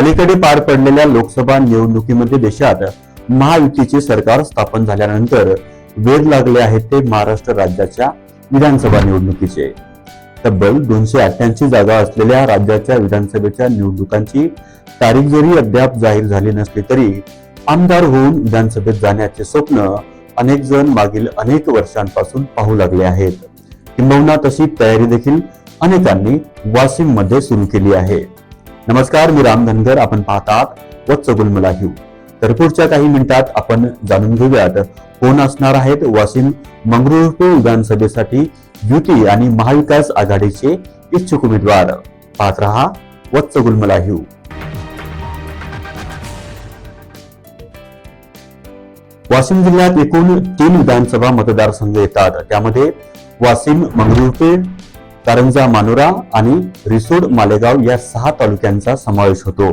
अलीकडे पार पडलेल्या लोकसभा निवडणुकीमध्ये देशात महायुतीचे सरकार स्थापन झाल्यानंतर वेध लागले आहेत ते महाराष्ट्र राज्याच्या विधानसभा निवडणुकीचे. तब्बल दोनशे अठ्ठ्याऐंशी जागा असलेल्या राज्याच्या विधानसभेच्या निवडणुकांची तारीख जरी अद्याप जाहीर झाली नसली तरी आमदार होऊन विधानसभेत जाण्याचे स्वप्न अनेक जण मागील अनेक वर्षांपासून पाहू लागले आहेत. किंबहुना तशी तयारी देखील अनेकांनी वाशिममध्ये सुरू केली आहे. नमस्कार मी राम धनगर. आपण पाहतात वत्स गुलमला हिव तर पुढच्या काही मिनिटात आपण जाणून घेऊयात कोण असणार आहेत वाशिम मंगरुळपूर विधानसभेसाठी युती आणि महाविकास आघाडीचे इच्छुक उमेदवार? पाहत रहा वत्स गुलमला हिव वाशिम जिल्ह्यात एकूण तीन विधानसभा मतदारसंघ येतात. त्यामध्ये वाशिम मंगरुळपीर कारंजा मानोरा आणि रिसोड मालेगाव या सहा तालुक्यांचा समावेश होतो.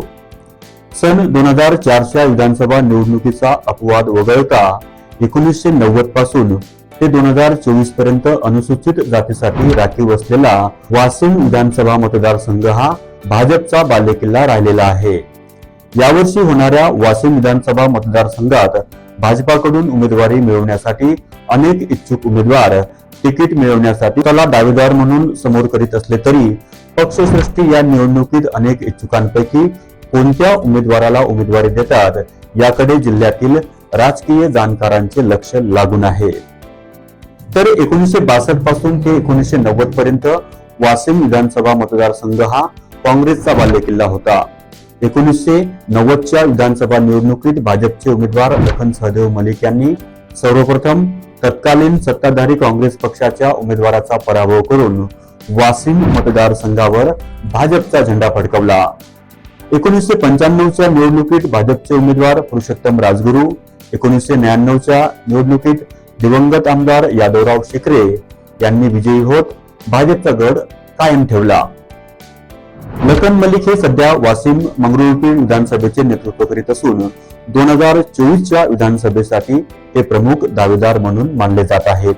सन दोन हजार चारच्या विधानसभा निवडणुकीचा अपवाद वगळता एकोणीसशे नव्वदपासून ते दोन हजार चोवीसपर्यंत अनुसूचित जातीसाठी राखीव असलेला वाशिम विधानसभा मतदारसंघ हा भाजपचा बालेकिल्ला राहिलेला आहे. यावर्षी होणाऱ्या वाशिम विधानसभा मतदारसंघात भाजपाकडून उमेदवारी मिळवण्यासाठी अनेक इच्छुक उमेदवार तिकीट मिळवण्यासाठी त्याला दावेदार म्हणून समोर करीत असले तरी पक्षश्रेष्ठी या निवडणुकीत अनेक इच्छुकांपैकी कोणत्या उमेदवाराला उमेदवारी देतात याकडे जिल्ह्यातील राजकीय जाणकारांचे लक्ष लागून आहे. तर एकोणीसशे बासष्टपासून ते एकोणीसशे नव्वद पर्यंत वाशिम विधानसभा मतदारसंघ हा काँग्रेसचा बालेकिल्ला होता. एकोणीसशे नव्वदच्या विधानसभा निवडणुकीत भाजपचे उमेदवार लखन सहदेव मलिक यांनी सर्वप्रथम तत्कालीन सत्ताधारी काँग्रेस पक्षाच्या उमेदवाराचा पराभव करून वाशिम मतदारसंघावर भाजपचा झेंडा फडकवला. एकोणीसशे पंच्याण्णवच्या निवडणुकीत भाजपचे उमेदवार पुरुषोत्तम राजगुरू एकोणीसशे न्याण्णवच्या निवडणुकीत दिवंगत आमदार यादवराव शिकरे यांनी विजयी होत भाजपचा गड कायम ठेवला. लखन मलिक हे सध्या वाशिम मंगरुळपीर विधानसभेचे नेतृत्व करीत असून दोन हजार चोवीसच्या विधानसभेसाठी ते प्रमुख दावेदार म्हणून मानले जात आहेत.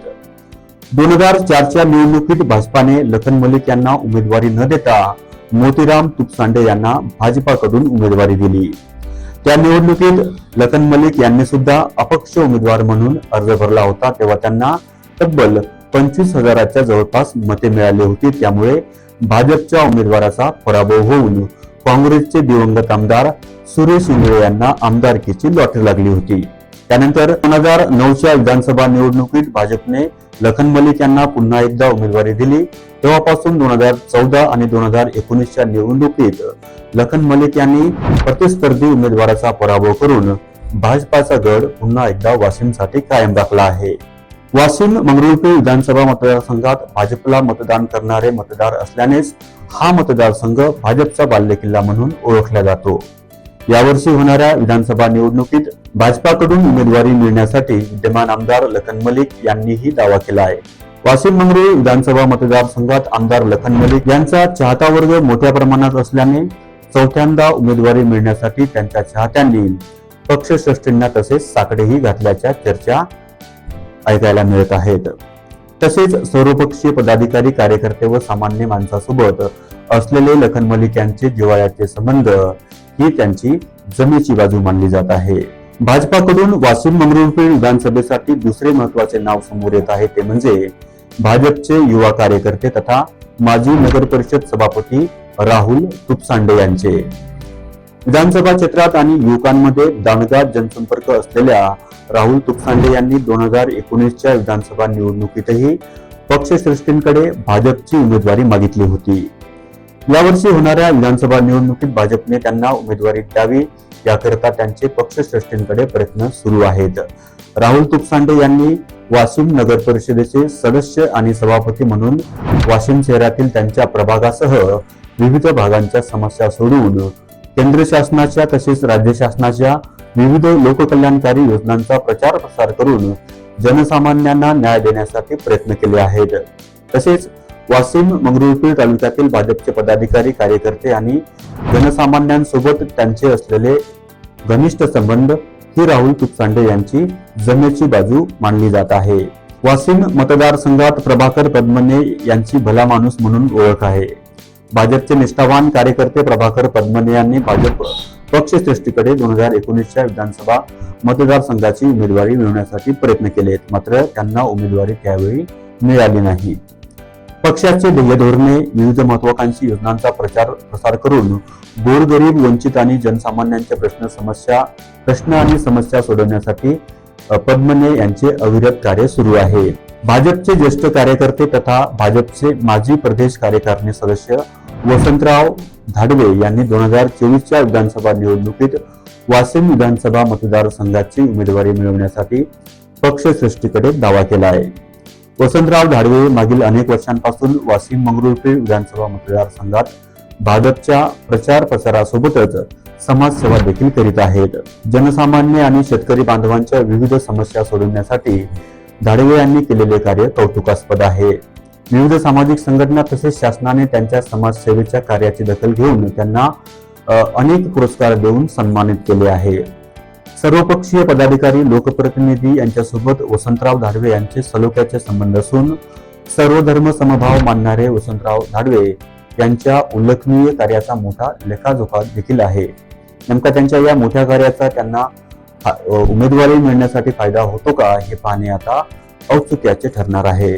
दोन हजार चारच्या निवडणुकीत भाजपाने लखन मलिक यांना उमेदवारी न देता मोतीराम तुपसांडे यांना भाजपाकडून उमेदवारी दिली. त्या निवडणुकीत लखन मलिक यांनी सुद्धा अपक्ष उमेदवार म्हणून अर्ज भरला होता तेव्हा त्यांना तब्बल पंचवीस हजाराच्या जवळपास मते मिळाली होती त्यामुळे भाजपच्या उमेदवाराचा पराभव होऊन काँग्रेसचे दिवंगत आमदार सुरेश इंगळे यांना आमदारकीची लॉटरी लागली होती. त्यानंतर दोन हजार नऊच्या विधानसभा निवडणुकीत भाजपने लखन मलिक यांना पुन्हा एकदा उमेदवारी दिली. तेव्हापासून दोन हजार चौदा आणि दोन हजार एकोणीसच्या निवडणुकीत लखन मलिक यांनी प्रतिस्पर्धी उमेदवाराचा पराभव करून भाजपाचा गड पुन्हा एकदा वाशिमसाठी कायम राखला आहे. वाशिम मंगरुळपीर विधानसभा मतदारसंघात भाजपला मतदान करणारे मतदार असल्यानेच हा मतदारसंघ भाजपचा बाल्यकिल्ला म्हणून ओळखला जातो. यावर्षी होणाऱ्या विधानसभा निवडणुकीत भाजपाकडून उमेदवारी मिळण्यासाठी विद्यमान आमदार लखन मलिक यांनीही दावा केला आहे. वाशिम मंगरुळ विधानसभा मतदारसंघात आमदार लखन मलिक यांचा चाहता वर्ग मोठ्या प्रमाणात असल्याने चौथ्यांदा उमेदवारी मिळण्यासाठी त्यांच्या चाहत्यांनी पक्षश्रेष्ठींना तसेच साकडेही घातल्याच्या चर्चा ऐकायला मिळत आहेत. तसेच सर्वपक्षीय पदाधिकारी कार्यकर्ते व सामान्य माणसासोबत असलेले लखन मलिक यांचे जिवाळ्याचे संबंध ही त्यांची जमेची बाजू मानली जात आहे. भाजपाकडून वाशिम मंगरुळपीर विधानसभेसाठी दुसरे महत्त्वाचे नाव समोर येत आहे ते म्हणजे भाजपचे युवा कार्यकर्ते तथा माजी नगर परिषद सभापती राहुल तुपसांडे यांचे. विधानसभा क्षेत्रात आणि युवकांमध्ये दांडगा जनसंपर्क असलेल्या राहुल तुपसांडे यांनी दोन हजार एकोणीसच्या विधानसभा निवडणुकीतही पक्षश्रेष्ठींकडे भाजपची उमेदवारी मागितली होती. यावर्षी होणाऱ्या विधानसभा निवडणुकीत भाजपने त्यांना उमेदवारी द्यावी याकरिता त्यांचे पक्षश्रेष्ठींकडे प्रयत्न सुरू आहेत. राहुल तुपसांडे यांनी वाशिम नगर परिषदेचे सदस्य आणि सभापती म्हणून वाशिम शहरातील त्यांच्या प्रभागासह विविध भागांच्या समस्या सोडवून केंद्र शासनाच्या तसेच राज्य शासनाच्या विविध लोककल्याणकारी योजनांचा प्रचार प्रसार करून जनसामान्यांना न्याय देण्यासाठी प्रयत्न केले आहेत. तसेच वाशिम मंगरुळपीर तालुक्यातील भाजपचे पदाधिकारी कार्यकर्ते आणि जनसामान्यांसोबत त्यांचे असलेले घनिष्ठ संबंध ही राहुल तुपसांडे यांची जमेची बाजू मानली जात आहे. वाशिम मतदारसंघात प्रभाकर पद्मने यांची भला माणूस म्हणून ओळख आहे. भाजपचे निष्ठावान कार्यकर्ते प्रभाकर पद्मने यांनी भाजप पक्षश्रेष्ठीकडे दोन हजार एकोणीसच्या विधानसभा मतदारसंघाची उमेदवारी मिळवण्यासाठी प्रयत्न केलेत मात्र त्यांना उमेदवारी त्यावेळी मिळाली नाही. पक्षाचे ध्येय धोरणे विविध महत्वाकांक्षी योजनांचा प्रचार प्रसार करून गोरगरीब वंचित आणि जनसामान्यांच्या प्रश्न समस्या प्रश्न आणि समस्या सोडवण्यासाठी पद्मने यांचे अविरत कार्य सुरू आहे. भाजपचे ज्येष्ठ कार्यकर्ते तथा भाजपचे माजी प्रदेश कार्यकारिणी सदस्य वसंतराव धाडवे यांनी दोन हजार चोवीसच्या विधानसभा निवडणुकीत वाशिम विधानसभा मतदारसंघाची उमेदवारी मिळवण्यासाठी पक्षश्रेष्ठीकडे दावा केला आहे. वसंतराव धाडवे मागील अनेक वर्षांपासून वाशिम मंगरुळपीर विधानसभा मतदारसंघात भाजपच्या प्रचार प्रसारासोबतच समाजसेवा देखील करीत आहेत. जनसामान्य आणि शेतकरी बांधवांच्या विविध समस्या सोडवण्यासाठी धाडवे यांनी केलेले कार्य कौतुकास्पद आहे. विविध सामाजिक संघटना तसेच शासनाने त्यांच्या समाजसेवेच्या कार्याची दखल घेऊन त्यांना अनेक पुरस्कार देऊन सन्मानित केले आहे. सर्वपक्षीय पदाधिकारी लोकप्रतिनिधी यांच्यासोबत वसंतराव धाडवे यांचे सलोख्याचे संबंध असून सर्वधर्म समभाव मानणारे वसंतराव धाडवे यांच्या उल्लेखनीय कार्याचा मोठा लेखाजोखा देखील आहे. नेमका त्यांच्या या मोठ्या कार्याचा त्यांना उमेदवारी मिळण्यासाठी फायदा होतो का हे पाहणे आता औत्सुक्याचे ठरणार आहे.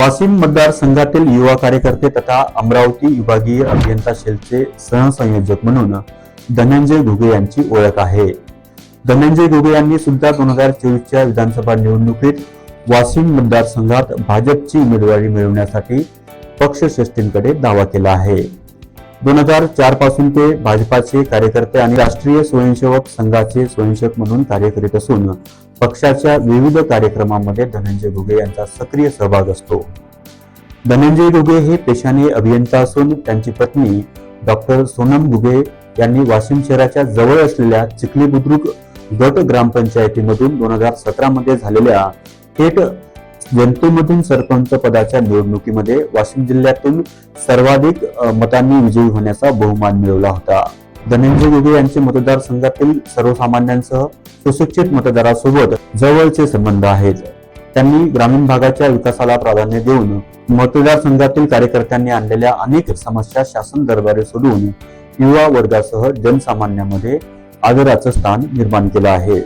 वाशिम मतदारसंघातील युवा कार्यकर्ते तथा अमरावती विभागीय अभियंता सेलचे सहसंयोजक म्हणून धनंजय घुगे यांची ओळख आहे. धनंजय घुगे यांनी सुद्धा दोन हजार चोवीसच्या विधानसभा निवडणुकीत वाशिम मतदारसंघात भाजपची उमेदवारी मिळवण्यासाठी पक्षश्रेष्ठींकडे दावा केला आहे. दोन हजार चारपासून ते भाजपाचे कार्यकर्ते आणि राष्ट्रीय स्वयंसेवक संघाचे स्वयंसेवक म्हणून कार्य करीत असून पक्षाच्या विविध कार्यक्रमांमध्ये धनंजय घुगे यांचा सक्रिय सहभाग असतो. धनंजय घुगे हे पेशाने अभियंता असून त्यांची पत्नी डॉक्टर सोनम घुगे यांनी वाशिम शहराच्या जवळ असलेल्या चिखली बुद्रुक गट ग्रामपंचायतीमधून दोन हजार सतरा मध्ये झालेल्या थेट जनतेमधून सरपंच पदाच्या निवडणुकीमध्ये वाशिम जिल्ह्यातून सर्वाधिक मतांनी विजयी होण्याचा बहुमान मिळवला होता. धनंजय घुगे यांचे मतदारसंघातील सर्वसामान्यांसह सुशिक्षित मतदारासोबत जवळचे संबंध आहेत. त्यांनी ग्रामीण भागाच्या विकासाला प्राधान्य देऊन मतदारसंघातील कार्यकर्त्यांनी आणलेल्या अनेक समस्या शासन दरबारे सोडून युवा वर्गासह जनसामान्यांमध्ये आदराचं स्थान निर्माण केलं आहे.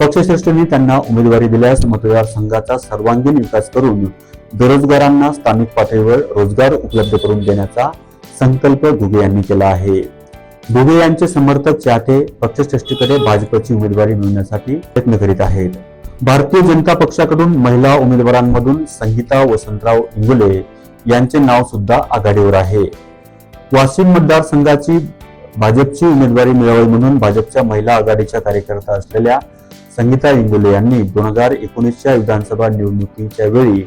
पक्षश्रेष्ठींनी त्यांना उमेदवारी दिल्यास मतदारसंघाचा सर्वांगीण विकास करून बेरोजगारांना स्थानिक पातळीवर रोजगार उपलब्ध करून देण्याचा संकल्प घुगे यांनी केला आहे. घुगे यांचे समर्थक चाहते पक्षश्रेष्ठीकडे भाजपची उमेदवारी मिळवण्यासाठी प्रयत्न करीत आहेत. भारतीय जनता पक्षाकडून महिला उमेदवारांमधून संगीता वसंतराव इंगुले यांचे नाव सुद्धा आघाडीवर आहे. वाशिम मतदारसंघाची भाजपची उमेदवारी मिळावी म्हणून भाजपच्या महिला आघाडीच्या कार्यकर्ता असलेल्या संगीता इंगोले यांनी दोन हजार एकोणीसच्या विधानसभा निवडणुकीच्या वेळी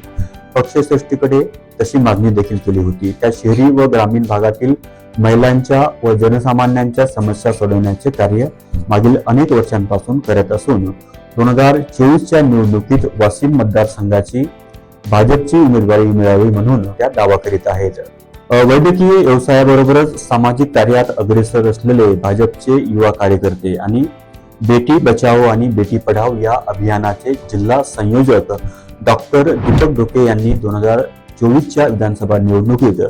पक्षसृष्टीकडे तशी मागणी देखील केली होती. त्या शहरी व ग्रामीण भागातील महिलांच्या व जनसामान्यांच्या समस्या सोडवण्याचे कार्य मागील अनेक वर्षांपासून करत असून दोन हजार चोवीसच्या निवडणुकीत वाशिम मतदारसंघाची भाजपची उमेदवारी मिळावी म्हणून त्या दावा करीत आहेत. वैद्यकीय व्यवसायाबरोबरच सामाजिक कार्यात अग्रेसर असलेले भाजपचे युवा कार्यकर्ते आणि बेटी बचाओ आणि बेटी पढाओ या अभियानाचे जिल्हा संयोजक डॉक्टर दीपक डोके यांनी दोन हजार चोवीसच्या विधानसभा निवडणुकीत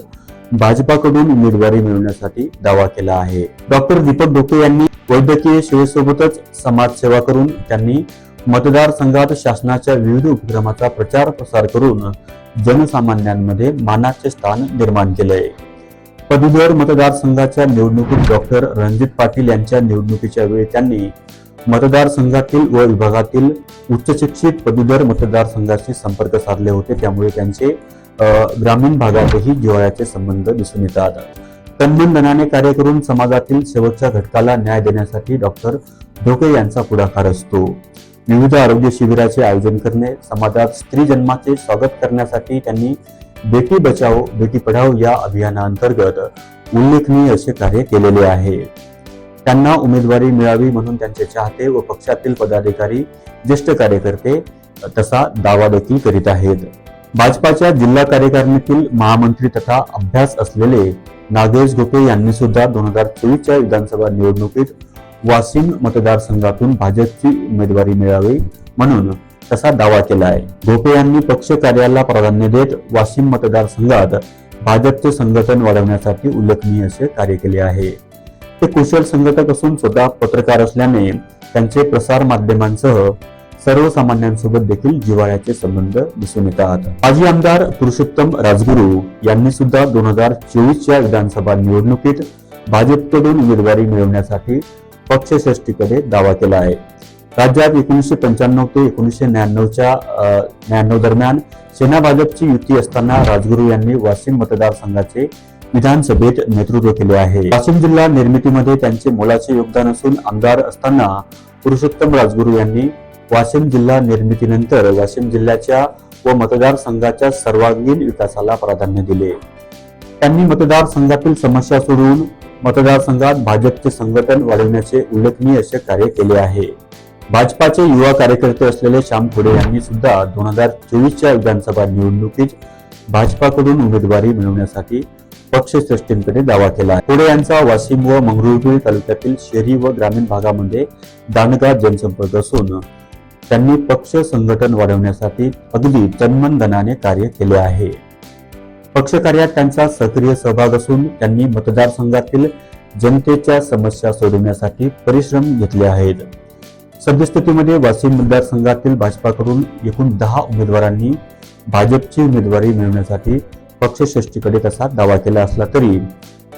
भाजपाकडून उमेदवारी मिळवण्यासाठी दावा केला आहे. डॉक्टर दीपक डोके यांनी वैद्यकीय सेवेसोबतच समाजसेवा करून त्यांनी मतदारसंघात शासनाच्या विविध उपक्रमाचा प्रचार प्रसार करून जनसामान्यांमध्ये मानाचे स्थान निर्माण केलंय पदवीधर मतदारसंघाच्या निवडणुकीत डॉक्टर रणजित पाटील यांच्या निवडणुकीच्या वेळी त्यांनी मतदारसंघातील व विभागातील उच्च शिक्षित पदवीधर मतदारसंघाशी संपर्क साधले होते. त्यामुळे त्यांचे ग्रामीण भागातही जिव्हाळ्याचे संबंध दिसून येतात. तन्मनधनाने कार्य करून समाजातील शेवटच्या घटकाला न्याय देण्यासाठी डॉक्टर ढोके यांचा पुढाकार असतो. विविध आरोग्य शिबिराचे आयोजन करणे समाजात स्त्री जन्माचे स्वागत करण्यासाठी त्यांनी बेटी बचाओ बेटी पढाओ या अभियानाअंतर्गत उल्लेखनीय असे कार्य केलेले आहे. त्यांना उमेदवारी मिळावी म्हणून त्यांचे चाहते व पक्षातील पदाधिकारी ज्येष्ठ कार्यकर्ते तसा दावा देखील करीत आहेत. भाजपाच्या जिल्हा कार्यकारिणीतील महामंत्री तथा अभ्यास असलेले नागेश गोपे यांनी सुद्धा दोन हजार चोवीसच्या विधानसभा निवडणुकीत वाशिम मतदारसंघातून भाजपची उमेदवारी मिळावी म्हणून तसा दावा केला आहे गोपे यांनी पक्ष कार्याला प्राधान्य देत वाशिम मतदारसंघात भाजपचे संघटन वाढवण्यासाठी उल्लेखनीय असे कार्य केले आहे. ते कुशल संघटक असून स्वतः पत्रकार असल्याने त्यांचे प्रसार माध्यमांसह सर्वसामान्यांसोबत देखील जिव्हाळ्याचे संबंध दिसून येतात. माजी आमदार पुरुषोत्तम राजगुरू यांनी सुद्धा दोन हजार चोवीसच्या विधानसभा निवडणुकीत भाजपकडून उमेदवारी मिळवण्यासाठी पक्षश्रेष्ठीकडे दावा केला आहे. राज्यात एकोणीसशे पंच्याण्णव ते एकोणीसशे न्याण्णवच्या न्याण्णव दरम्यान सेना भाजपची युती असताना राजगुरू यांनी वाशिम मतदारसंघाचे विधानसभेत नेतृत्व केले आहे. वाशिम जिल्हा निर्मितीमध्ये त्यांचे मोलाचे योगदान असून आमदार असताना पुरुषोत्तम राजगुरू यांनी वाशिम जिल्हा निर्मितीनंतर वाशिम जिल्ह्याच्या व मतदारसंघाच्या सर्वांगीण विकासाला प्राधान्य दिले. त्यांनी मतदारसंघातील समस्या सोडवून मतदारसंघात भाजपचे संघटन वाढवण्याचे उल्लेखनीय असे कार्य केले आहे. भाजपाचे युवा कार्यकर्ते असलेले श्याम खोडे यांनी सुद्धा दोन हजार चोवीसच्या विधानसभा निवडणुकीत भाजपाकडून उमेदवारी मिळवण्यासाठी पक्षश्रेष्ठींकडे दावा केला आहे. खोडे यांचा वाशिम व मंगरुळपीर तालुक्यातील शहरी व ग्रामीण भागामध्ये दांडगा जनसंपर्क असून त्यांनी पक्ष संघटन वाढवण्यासाठी अगदी तन्मन धनाने कार्य केले आहे पक्ष कार्यात त्यांचा सक्रिय सहभाग असून त्यांनी मतदारसंघातील जनतेच्या समस्या सोडवण्यासाठी परिश्रम घेतले आहेत सद्यस्थितीमध्ये वाशिम मतदारसंघातील भाजपाकडून एकूण दहा उमेदवारांनी भाजपची उमेदवारी मिळवण्यासाठी पक्षश्रेष्ठीकडे तसा दावा केला असला तरी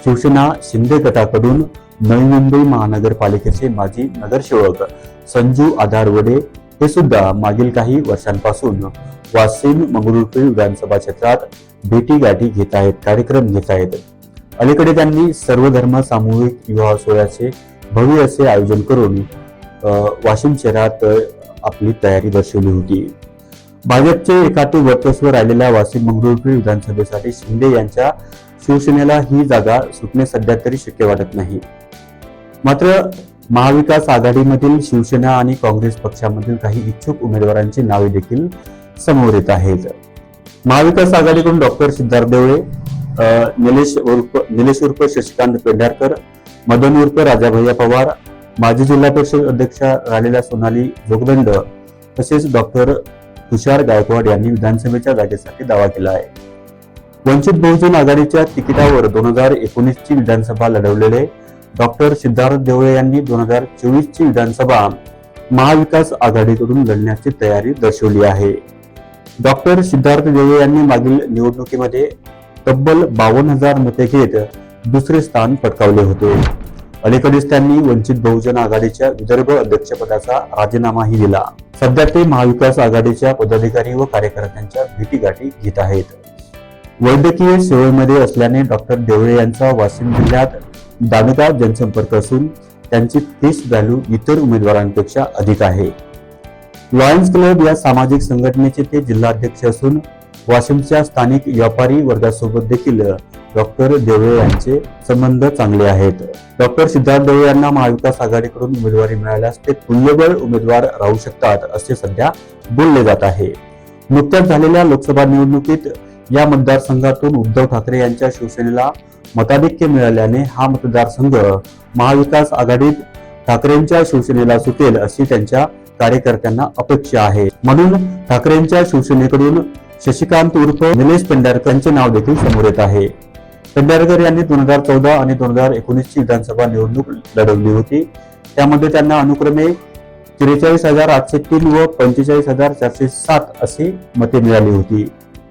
शिवसेना शिंदे गटाकडून नवी मुंबई महानगरपालिकेचे माजी नगरसेवक संजू आधारवडे हे सुद्धा मागील काही वर्षांपासून वाशिम मंगरुळपीर विधानसभा क्षेत्रात भेटी गाठी घेत आहेत कार्यक्रम घेत आहेत. अलीकडे त्यांनी सर्वधर्म सामूहिक विवाह सोहळ्याचे भव्य असे आयोजन करून वाशिम शहरात आपली तयारी दर्शवली होती. भाजपचे एकाटे वर्चस्व राहिलेल्या वाशिम मंगरुळपीर विधानसभेसाठी शिंदे यांच्या शिवसेनेला ही जागा सुटणे सध्या तरी शक्य वाटत नाही. मात्र महाविकास आघाडीमधील शिवसेना आणि काँग्रेस पक्षामधील काही इच्छुक उमेदवारांची नावे देखील समोर येत आहेत. महाविकास आघाडीकडून डॉक्टर सिद्धार्थ देवळे निलेश उर्फ निलेश उर्फ शशिकांत पेंढारकर मदन उर्फ राजाभैया पवार माजी जिल्हा परिषद अध्यक्षा राहिलेल्या सोनाली जोगदंड तसेच डॉक्टर तुषार गायकवाड यांनी विधानसभेच्या जागेसाठी दावा केला आहे. वंचित बहुजन आघाडीच्या तिकिटावर दोन हजार एकोणीसची विधानसभा लढवलेले डॉक्टर सिद्धार्थ देवळे यांनी दोन हजार चोवीसची विधानसभा महाविकास आघाडीकडून लढण्याची तयारी दर्शवली आहे. डॉक्टर सिद्धार्थ देवळे यांनी मागील निवडणुकीमध्ये तब्बल बावन्न हजार मते घेत दुसरे स्थान पटकावले होते. अलीकडेच त्यांनी वंचित बहुजन आघाडीच्या विदर्भ अध्यक्षपदाचा राजीनामाही दिला. सध्या ते महाविकास आघाडीच्या पदाधिकारी व कार्यकर्त्यांच्या भेटीगाठी घेत आहेत. वैद्यकीय सेवेमध्ये असल्याने डॉक्टर देवळे यांचा वाशिम जिल्ह्यात दांडगा जनसंपर्क असून त्यांची फेस व्हॅल्यू इतर उमेदवारांपेक्षा अधिक आहे. लॉयन्स क्लब या सामाजिक संघटनेचे ते जिल्हाध्यक्ष असून वाशिमच्या स्थानिक व्यापारी वर्गासोबत देखील डॉक्टर देवळे यांचे संबंध चांगले आहेत. डॉक्टर सिद्धार्थ देवळे यांना महाविकास आघाडीकडून उमेदवारी मिळाल्यास ते तुल्यबळ उमेदवार राहू शकतात असे सध्या बोलले जात आहे. नुकत्याच झालेल्या लोकसभा निवडणुकीत या मतदारसंघातून उद्धव ठाकरे यांच्या शिवसेनेला मताधिक्य मिळाल्याने हा मतदारसंघ महाविकास आघाडीत ठाकरेंच्या शिवसेनेला सुटेल अशी त्यांच्या कार्यकर्त्यांना अपेक्षा आहे. म्हणून ठाकरेंच्या शिवसेनेकडून शशिकांत उर्फ निलेश पेंढारकर यांचे नाव देखील समोर येत आहे. पेंढारकर यांनी दोन हजार चौदा आणि दोन हजार एकोणीसची विधानसभा निवडणूक लढवली होती. त्यामध्ये त्यांना अनुक्रमे त्रेचाळीस हजार आठशे तीन व पंचेचाळीस हजार चारशे सात अशी मते मिळाली होती.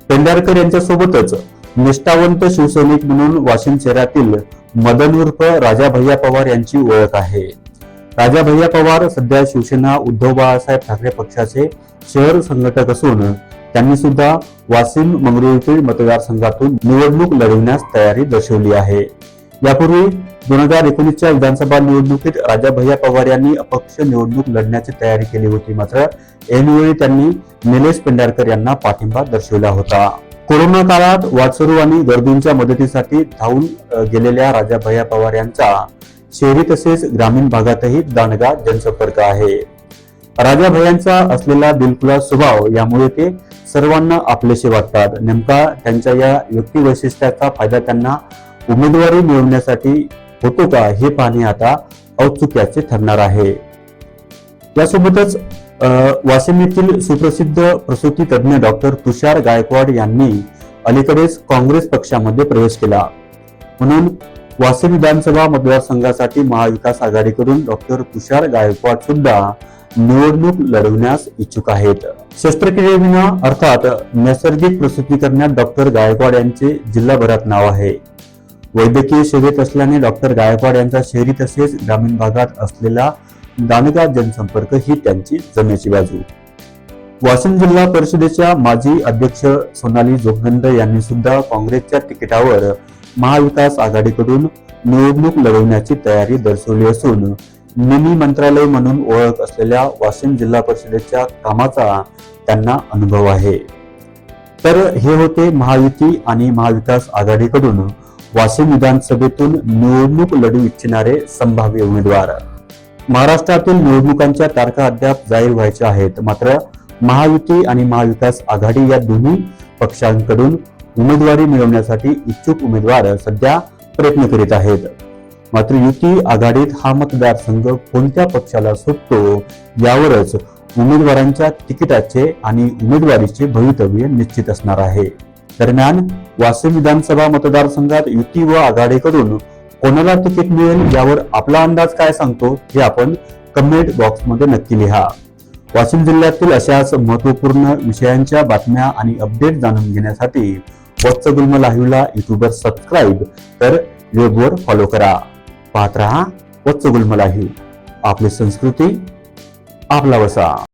पेंढारकर यांच्यासोबतच निष्ठावंत शिवसैनिक म्हणून वाशिम शहरातील मदन उर्फ राजा भैया पवार यांची ओळख आहे. राजा भैया पवार सध्या शिवसेना उद्धव बाळासाहेब ठाकरे पक्षाचे शहर संघटक असून त्यांनी सुद्धा वाशिम मंगरुळपीर मतदारसंघातून निवडणूक लढविण्यास तयारी दर्शवली आहे. यापूर्वी दोन हजार एकोणीसच्या विधानसभा निवडणुकीत राजा भैया पवार यांनी अपक्ष निवडणूक लढण्याची तयारी केली होती. मात्र ऐनवेळी त्यांनी निलेश पेंढारकर यांना पाठिंबा दर्शवला होता. कोरोना काळात वाटसरू आणि गरजूंच्या मदतीसाठी धावून गेलेल्या राजा भैया पवार यांचा शहरी तसेच ग्रामीण भागातही दांडगा जनसंपर्क आहे. राजाभयांचा असलेला दिलखुलास स्वभाव यामुळे ते सर्वांना आपलेसे वाटतात. नेमका त्यांच्या या व्यक्ती वैशिष्ट्याचा फायदा त्यांना उमेदवारी मिळवण्यासाठी होतो का हे पाहणे आता औत्सुक्याचे ठरणार आहे. यासोबतच वाशिम येथील सुप्रसिद्ध प्रसूती तज्ज्ञ डॉक्टर तुषार गायकवाड यांनी अलीकडेच काँग्रेस पक्षामध्ये प्रवेश केला. म्हणून वाशिम विधानसभा मतदारसंघासाठी महाविकास आघाडीकडून डॉक्टर तुषार गायकवाड सुद्धा निवडणूक लढवण्यास इच्छुक आहेत. शस्त्रक्रियेविना अर्थात नैसर्गिक प्रसूतीकरणात डॉक्टर गायकवाड यांचे जिल्हाभरात नाव आहे. वैद्यकीय सेवेत असल्याने डॉक्टर गायकवाड यांचा शहरी तसेच ग्रामीण भागात असलेला दांडगा जनसंपर्क ही त्यांची जमेची बाजू. वाशिम जिल्हा परिषदेच्या माजी अध्यक्ष सोनाली जोगदंड यांनी सुद्धा काँग्रेसच्या तिकिटावर महाविकास आघाडीकडून निवडणूक लढवण्याची तयारी दर्शवली असून मिनी मंत्रालय म्हणून ओळख असलेल्या वाशिम जिल्हा परिषदेच्या कामाचा त्यांना अनुभव आहे. तर हे होते महायुती आणि महाविकास आघाडीकडून वाशिम विधानसभेतून निवडणूक लढू इच्छिणारे संभाव्य उमेदवार. महाराष्ट्रातील निवडणुकांच्या तारखा अद्याप जाहीर व्हायच्या आहेत मात्र महायुती आणि महाविकास आघाडी या दोन्ही पक्षांकडून उमेदवारी मिळवण्यासाठी इच्छुक उमेदवार सध्या प्रयत्न करीत आहेत. मात्र युती आघाडीत हा मतदारसंघ कोणत्या पक्षाला सुटतो यावरच उमेदवारांच्या तिकिटाचे आणि उमेदवारीचे भवितव्य निश्चित असणार आहे. दरम्यान वाशिम विधानसभा मतदारसंघात युती व आघाडीकडून कोणाला तिकीट मिळेल यावर आपला अंदाज काय सांगतो हे आपण कमेंट बॉक्समध्ये नक्की लिहा. वाशिम जिल्ह्यातील अशाच महत्त्वपूर्ण विषयांच्या बातम्या आणि अपडेट जाणून घेण्यासाठी वत्स गुल्म लाईव्हला युट्यूबवर सबस्क्राईब तर वेबवर फॉलो करा. पाहत हा वत्स गुल्म लाईव्ह आपली संस्कृती आपला वसा.